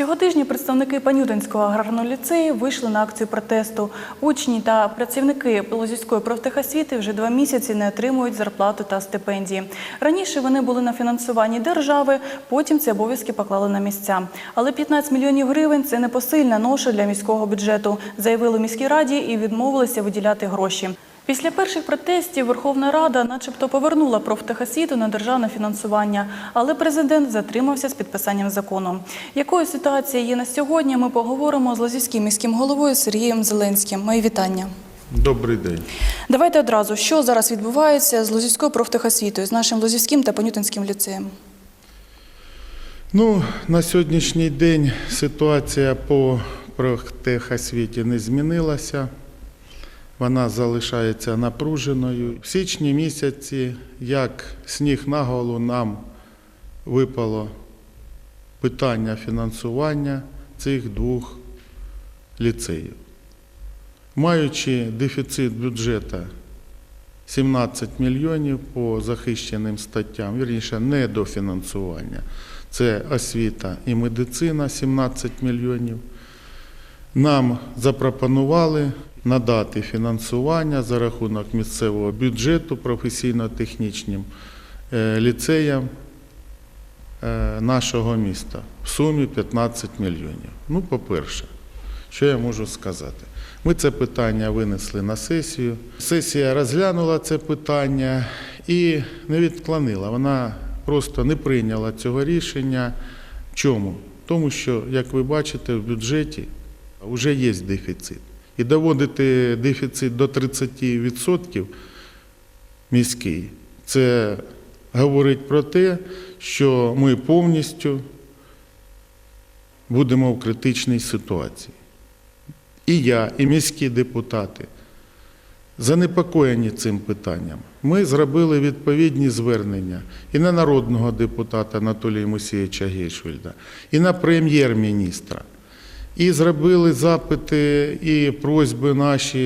Цього тижня представники Панютинського аграрного ліцею вийшли на акцію протесту. Учні та працівники Лозівської профтехосвіти вже два місяці не отримують зарплату та стипендії. Раніше вони були на фінансуванні держави, потім ці обов'язки поклали на місця. Але 15 мільйонів гривень це непосильна ноша для міського бюджету, заявили міській раді і відмовилися виділяти гроші. Після перших протестів Верховна Рада начебто повернула профтехосвіту на державне фінансування, але президент затримався з підписанням закону. Якою ситуація є на сьогодні, ми поговоримо з Лозівським міським головою Сергієм Зеленським. Мої вітання. Добрий день. Давайте одразу, що зараз відбувається з Лозівською профтехосвітою, з нашим Лозівським та Панютинським ліцеєм. Ну, на сьогоднішній день ситуація по профтехосвіті не змінилася. Вона залишається напруженою. В січні місяці, як сніг на голову, нам випало питання фінансування цих двох ліцеїв. Маючи дефіцит бюджету 17 мільйонів по захищеним статтям, вірніше, недофінансування. Це освіта і медицина 17 мільйонів. Нам запропонували надати фінансування за рахунок місцевого бюджету професійно-технічним е, ліцеям е, нашого міста в сумі 15 мільйонів. Ну, по-перше, що я можу сказати? Ми це питання винесли на сесію. Сесія розглянула це питання і не відклонила. Вона просто не прийняла цього рішення. Чому? Тому що, як ви бачите, в бюджеті вже є дефіцит. І доводити дефіцит до 30% міський, це говорить про те, що ми повністю будемо в критичній ситуації. І я, і міські депутати занепокоєні цим питанням. Ми зробили відповідні звернення і на народного депутата Анатолія Мусійовича Гейшвельда, і на прем'єр-міністра. І зробили запити і просьби наші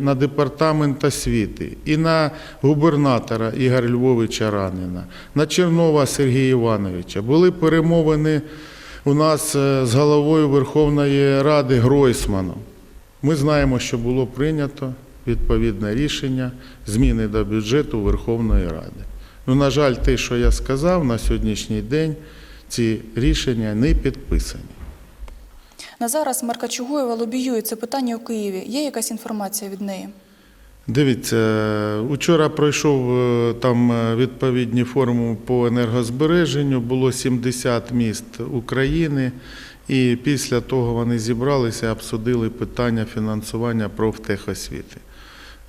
на департамент освіти, і на губернатора Ігоря Львовича Ранина, на Чернова Сергія Івановича. Були перемовини у нас е, з головою Верховної Ради Гройсманом. Ми знаємо, що було прийнято відповідне рішення зміни до бюджету Верховної Ради. Ну, на жаль, те, що я сказав, на сьогоднішній день ці рішення не підписані. На зараз Марка Чугуєва лобіює це питання у Києві. Є якась інформація від неї? Дивіться, учора пройшов е, там е, відповідні форуми по енергозбереженню, було 70 міст України, і після того вони зібралися, обсудили питання фінансування профтехосвіти.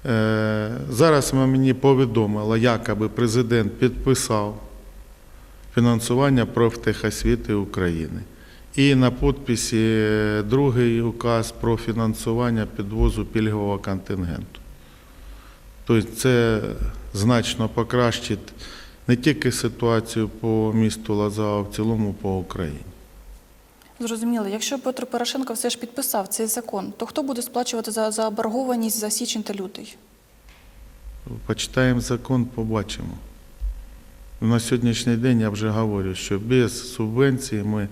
Е, Зараз мені повідомило, якоби президент підписав фінансування профтехосвіти України. І на підписі е, другий указ про фінансування підвозу пільгового контингенту. Тобто це значно покращить не тільки ситуацію по місту Лаза, а в цілому по Україні. Зрозуміло, якщо Петро Порошенко все ж підписав цей закон, то хто буде сплачувати за заборгованість за січень та лютий? Почитаємо закон, побачимо. На сьогоднішній день я вже говорю, що без субвенції ми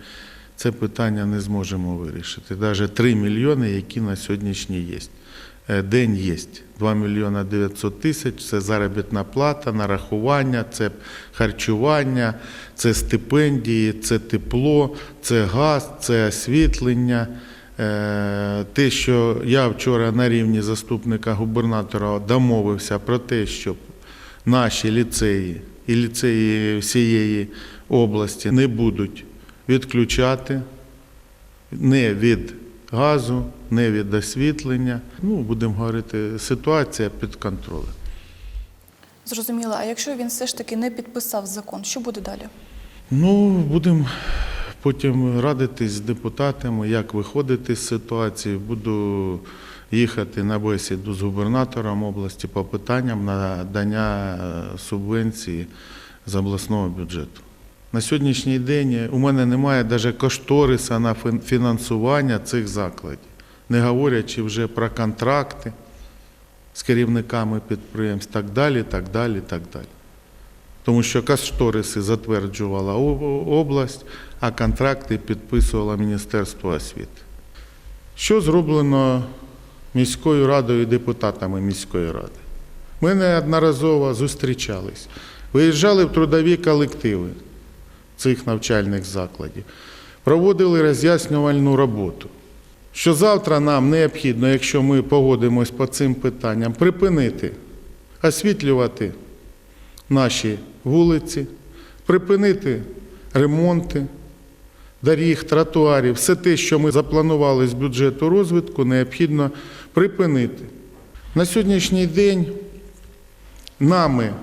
це питання не зможемо вирішити. Навіть 3 мільйони, які на сьогоднішній є. Е, День є 2 мільйона 900 тисяч, це заробітна плата, нарахування, це харчування, це стипендії, це тепло, це газ, це освітлення. Е, Те, що я вчора на рівні заступника губернатора домовився про те, щоб наші ліцеї і ліцеї всієї області не будуть відключати не від газу, не від освітлення. Ну, будемо говорити, ситуація під контролем. Зрозуміло, а якщо він все ж таки не підписав закон, що буде далі? Ну, будемо потім радитись з депутатами, як виходити з ситуації. Буду їхати на бесіду з губернатором області по питанням надання е, субвенції з обласного бюджету. На сьогоднішній день у мене немає навіть кошториса на фінансування цих закладів, не говорячи вже про контракти з керівниками підприємств, так далі, так далі, так далі. тому що кошториси затверджувала область, а контракти підписувало Міністерство освіти. Що зроблено міською радою і депутатами міської ради? Ми неодноразово зустрічались, виїжджали в трудові колективи цих навчальних закладів, проводили роз'яснювальну роботу. Що завтра нам необхідно, якщо ми погодимось по цим питанням, припинити освітлювати наші вулиці, припинити ремонти доріг, тротуарів, все те, що ми запланували з бюджету розвитку, необхідно припинити. На сьогоднішній день нами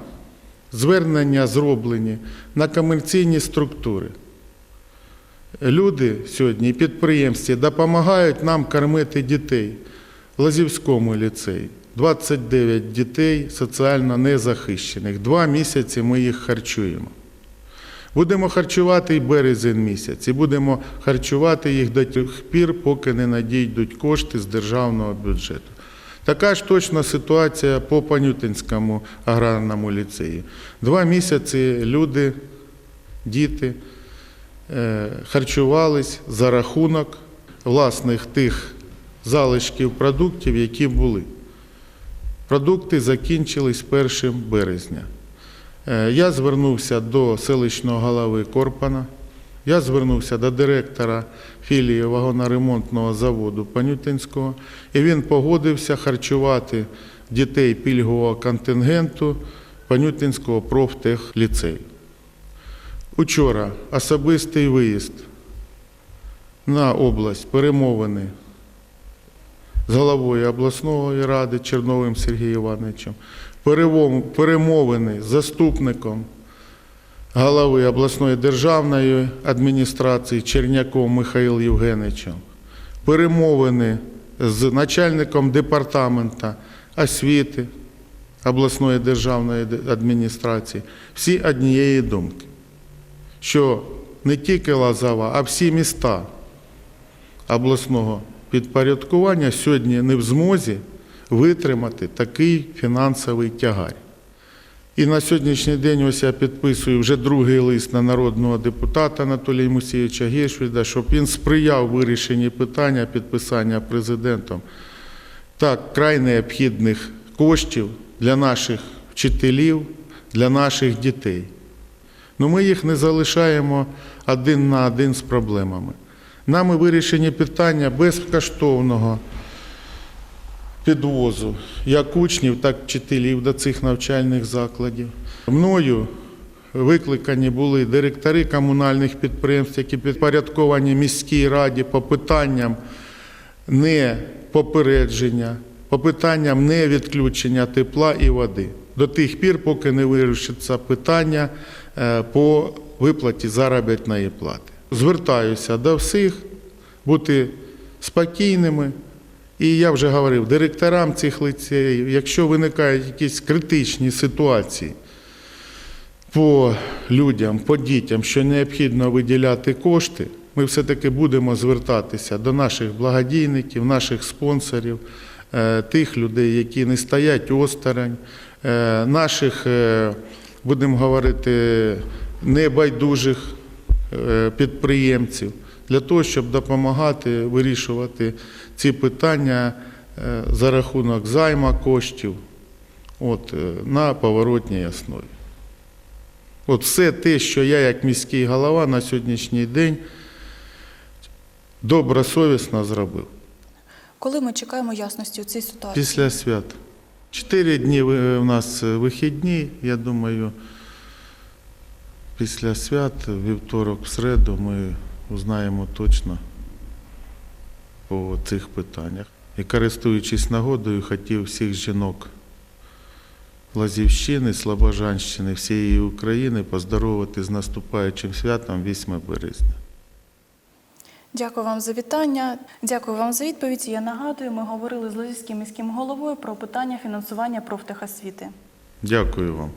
звернення зроблені на комерційні структури. Люди сьогодні, підприємці, допомагають нам кормити дітей в Лазівському ліцеї. 29 дітей соціально незахищених. Два місяці ми їх харчуємо. Будемо харчувати і березень місяць, і будемо харчувати їх до тих пір, поки не надійдуть кошти з державного бюджету. Така ж точно ситуація по Панютинському аграрному ліцеї. Два місяці люди, діти е, харчувались за рахунок власних тих залишків продуктів, які були. Продукти закінчились 1 березня. Е, Я звернувся до селищного голови Корпана, я звернувся до директора філії вагоноремонтного заводу Панютинського, і він погодився харчувати дітей пільгового контингенту Панютинського профтехліцею. Учора особистий виїзд на область перемовини з головою обласної ради Черновим Сергієм Івановичем, перемовини з заступником голови обласної державної адміністрації Черняком Михайлом Євгеновичем, перемовини з начальником департамента освіти обласної державної адміністрації, всі однієї думки, що не тільки Лазава, а всі міста обласного підпорядкування сьогодні не в змозі витримати такий фінансовий тягар. І на сьогоднішній день ось я підписую вже другий лист на народного депутата Анатолія Мусійовича Гешвіда, щоб він сприяв вирішенні питання підписання президентом так край необхідних коштів для наших вчителів, для наших дітей. Ну ми їх не залишаємо один на один з проблемами. Нами вирішені питання безкоштовного підвозу як учнів, так і вчителів до цих навчальних закладів. Мною викликані були директори комунальних підприємств, які підпорядковані міській раді по питанням не попередження, по питанням не відключення тепла і води. До тих пір, поки не вирішиться питання е, по виплаті заробітної плати. Звертаюся до всіх бути спокійними. І я вже говорив директорам цих ліцеїв, якщо виникають якісь критичні ситуації по людям, по дітям, що необхідно виділяти кошти, ми все-таки будемо звертатися до наших благодійників, наших спонсорів, е, тих людей, які не стоять осторонь, е, наших, е, будемо говорити, небайдужих підприємців для того, щоб допомагати вирішувати ці питання е, за рахунок займа коштів от, е, на поворотній основі. От все те, що я як міський голова на сьогоднішній день добросовісно зробив. Коли ми чекаємо ясності у цій ситуації? Після свят. Чотири дні ви- в нас вихідні, я думаю, після свят, вівторок, в середу, ми узнаємо точно по цих питаннях. І користуючись нагодою, хотів всіх жінок Лазівщини, Слобожанщини, всієї України поздоровити з наступаючим святом 8 березня. Дякую вам за вітання. Дякую вам за відповідь. Я нагадую, ми говорили з Лозівським міським головою про питання фінансування профтехосвіти. Дякую вам.